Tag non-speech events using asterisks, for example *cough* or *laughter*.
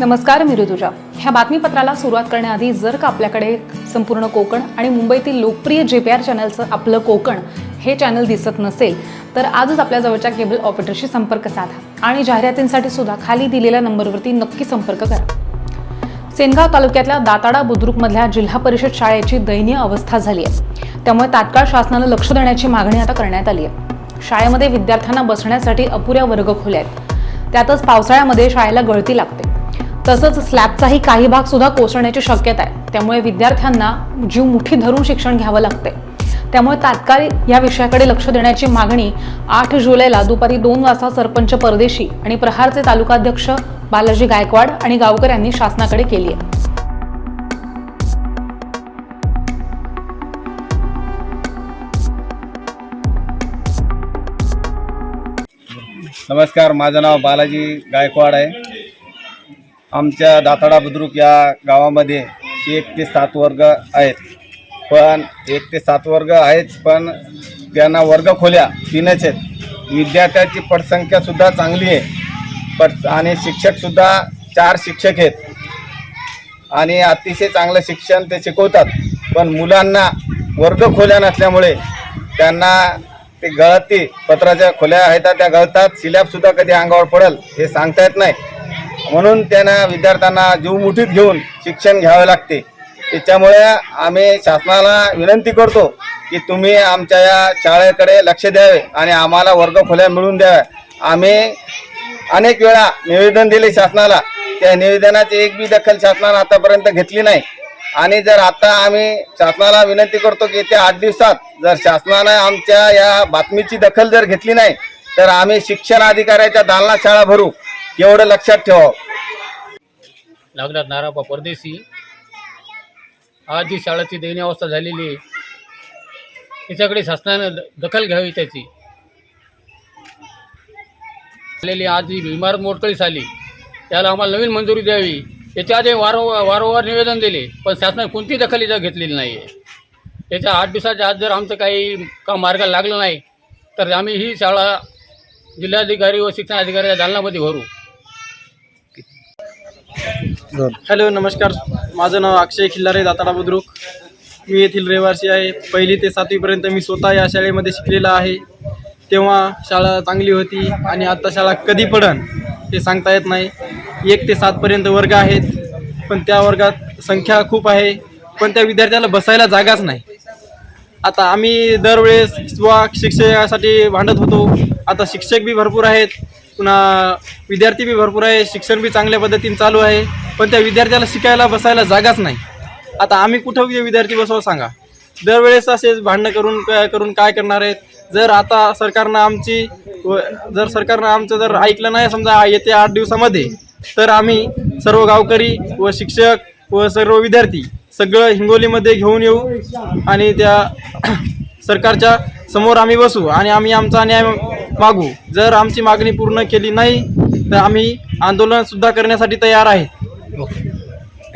नमस्कार मी ऋतुजा. ह्या बातमीपत्राला सुरुवात करण्याआधी जर का आपल्याकडे संपूर्ण कोकण आणि मुंबईतील लोकप्रिय जे पी आर चॅनलचं आपलं कोकण हे चॅनल दिसत नसेल तर आजच आपल्या जवळच्या केबल ऑपरेटरशी संपर्क साधा आणि जाहिरातींसाठी सुद्धा खाली दिलेल्या नंबरवरती नक्की संपर्क करा. सेनगाव तालुक्यातल्या दाताडा बुद्रुकमधल्या जिल्हा परिषद शाळेची दयनीय अवस्था झाली आहे. त्यामुळे तात्काळ शासनानं लक्ष देण्याची मागणी आता करण्यात आली आहे. शाळेमध्ये विद्यार्थ्यांना बसण्यासाठी अपुऱ्या वर्ग खोल्या आहेत. त्यातच पावसाळ्यामध्ये शाळेला गळती लागते. तसंच स्लॅबचाही काही भाग सुद्धा कोसळण्याची शक्यता आहे. त्यामुळे विद्यार्थ्यांना जीव मुठी धरून शिक्षण घ्यावं लागते त्यामुळे तात्काळ या विषयाकडे लक्ष देण्याची मागणी आठ जुलैला दुपारी दोन वाजता सरपंच परदेशी आणि प्रहारचे तालुकाध्यक्ष बालाजी गायकवाड आणि गावकऱ्यांनी शासनाकडे केली आहे. नमस्कार माझं नाव बालाजी गायकवाड आहे. आमच्या दाताडा बुद्रुक या गावामध्ये एक ते सात वर्ग आहेत. पण एक ते सात वर्ग आहेत पण त्यांना वर्ग खोल्या तीनच आहेत. विद्यार्थ्याची पटसंख्यासुद्धा चांगली आहे. पट आणि शिक्षकसुद्धा चार शिक्षक आहेत. आणि अतिशय चांगलं शिक्षण ते शिकवतात. पण मुलांना वर्ग खोल्या नसल्यामुळे त्यांना ते गळती पत्राच्या खोल्या आहेत त्या गळतात. सिलॅबसुद्धा कधी अंगावर पडेल हे सांगता येत नाही. म्हणून त्यांना विद्यार्थ्यांना जीव मुठीत घेऊन शिक्षण घ्यावे लागते. त्याच्यामुळे आम्ही शासनाला विनंती करतो की तुम्ही आमच्या या शाळेकडे लक्ष द्यावे आणि आम्हाला वर्ग खोल्या मिळवून द्याव्या. आम्ही अनेक वेळा निवेदन दिले शासनाला. त्या निवेदनाची एक बी दखल शासनानं आतापर्यंत घेतली नाही. आणि जर आता आम्ही शासनाला विनंती करतो की येत्या आठ दिवसात जर शासनानं आमच्या या बातमीची दखल जर घेतली नाही तर आम्ही शिक्षण अधिकाऱ्याच्या दालना शाळा भरू. एवढं लक्षात ठेवावं लागलात नारापा परदेशी. आज जी शाळेची दयनीय अवस्था झालेली आहे. त्याच्याकडे शासनानं दखल घ्यावी त्याची. झालेली आज जी इमारत मोडकळीस आली त्याला आम्हाला नवीन मंजुरी द्यावी. याच्या आधी वारंवार वारंवार निवेदन दिले पण शासनाने कोणती दखल इथं घेतलेली नाही आहे त्याच्या आठ दिवसाच्या आज जर आमचं काही काम मार्गाला लागलं नाही तर आम्ही ही शाळा जिल्हाधिकारी व शिक्षण अधिकाऱ्याच्या दालनामध्ये भरू. हॅलो नमस्कार. माझं नाव अक्षय खिल्लारे दाताडा बुद्रुक. मी येथील रहिवासी आहे. पहिली ते सातवीपर्यंत मी स्वतः या शाळेमध्ये शिकलेला आहे. तेव्हा शाळा चांगली होती आणि आता शाळा कधी पडन हे सांगता येत नाही. एक ते सातपर्यंत वर्ग आहेत पण त्या वर्गात संख्या खूप आहे पण त्या विद्यार्थ्याला बसायला जागाच नाही. आता आम्ही दरवेळेस किंवा शिक्षकासाठी भांडत होतो. आता शिक्षक बी भरपूर आहेत. पुन्हा विद्यार्थी बी भरपूर आहे. शिक्षण बी चांगल्या पद्धतीने चालू आहे. पण त्या विद्यार्थ्याला शिकायला बसायला जागाच नाही. आता आम्ही कुठं विद्यार्थी बसवा सांगा? दरवेळेस असेच भांडणं करून काय करून काय करणार आहेत? जर आता सरकारनं आमची व जर सरकारनं आमचं जर ऐकलं नाही समजा येत्या आठ दिवसामध्ये तर आम्ही सर्व गावकरी व शिक्षक व सर्व विद्यार्थी सगळं हिंगोलीमध्ये घेऊन येऊ आणि त्या *clears throat* सरकारच्या समोर आम्ही बसू आणि आम्ही आमचा न्याय मागू. जर आमची मागणी पूर्ण केली नाही तर आम्ही आंदोलनसुद्धा करण्यासाठी तयार आहे